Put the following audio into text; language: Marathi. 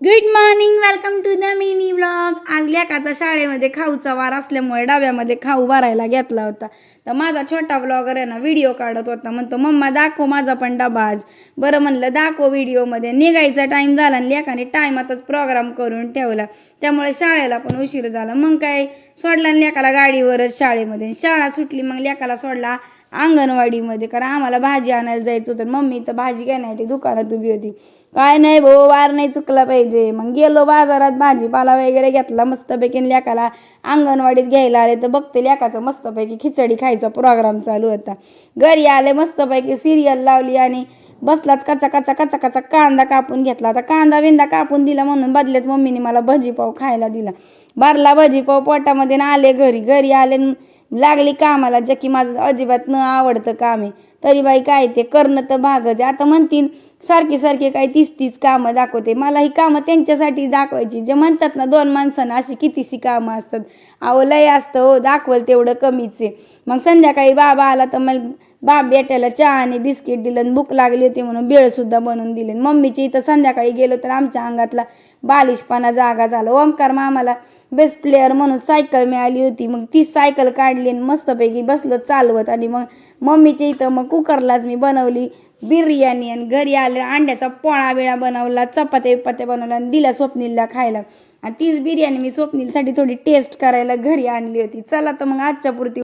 Good morning welcome to the mini vlog आज लेकाचा शाळेमध्ये खाऊचा वार असल्यामुळे डाव्यामध्ये खाऊ भरायला घेतला होता. तर माझा छोटा व्लॉगर आहे ना व्हिडिओ काढत होता. म्हणतो मम्मा दाखव माझा पण डबा आज. बरं म्हणलं दाखव व्हिडिओमध्ये निघायचा टाईम झाला आणि लेकाने टायमातच प्रोग्राम करून ठेवला. त्यामुळे शाळेला पण उशीर झाला. मग काय सोडला आणि लेकाला गाडीवरच शाळेमध्ये. शाळा सुटली मग लेकाला सोडला. अंगणवाडीमध्ये कारण आम्हाला भाजी आणायला जायचं होतं. मम्मी तर भाजी घेण्यासाठी दुकानात उभी होती. काय नाही भाऊ वार नाही चुकला पाहिजे. मग गेलो बाजारात भाजीपाला वगैरे घेतला मस्तपैकी लेकाला अंगणवाडीत घ्यायला आले. तर बघते लेकाचं मस्तपैकी खिचडी खायचा प्रोग्राम चालू होता. घरी आले मस्तपैकी सिरियल लावली आणि बसलाच कचा कचा कचा कचा कांदा कापून घेतला. आता कांदा बिंदा कापून दिला म्हणून बदल्यात मम्मीने मला भजीपाव खायला दिला. भरला भजीपाव पोटामध्ये आले घरी. घरी आले लागली कामाला जे की माझं अजिबात न आवडतं काम. आहे तरी बाई काय ते करणं तर भागच आहे. आता म्हणतील सारखी सारखी काय तीच तीच कामं दाखवते. मला ही कामं त्यांच्यासाठी दाखवायची. जे म्हणतात ना दोन माणसांना अशी कितीशी कामं असतात. अहो लय असतं हो दाखवल तेवढं कमीच आहे. मग संध्याकाळी बाबा आला तर मला बाप बेट्याला चहा आणि बिस्किट दिलं आणि भूक लागली होती म्हणून बेळसुद्धा बनवून दिले. मम्मीची इथं संध्याकाळी गेलो तर आमच्या अंगातला बालिशपणा जागा झाला. ओमकार मामाला बेस्ट प्लेअर म्हणून सायकल मिळाली होती. मग ती सायकल काढ काढली आणि मस्तपैकी बसलो चालवत. आणि मग मम्मीच्या इथं मग कुकरलाच मी बनवली. बिर्याणी आणि घरी आले अंड्याचा पोळा बिळा बनवला चपात्या विपात्या बनवला आणि दिला स्वप्नीलला खायला. आणि तीच बिर्याणी मी स्वप्नीलसाठी थोडी टेस्ट करायला घरी आणली होती. चला तर मग आजच्या पुरती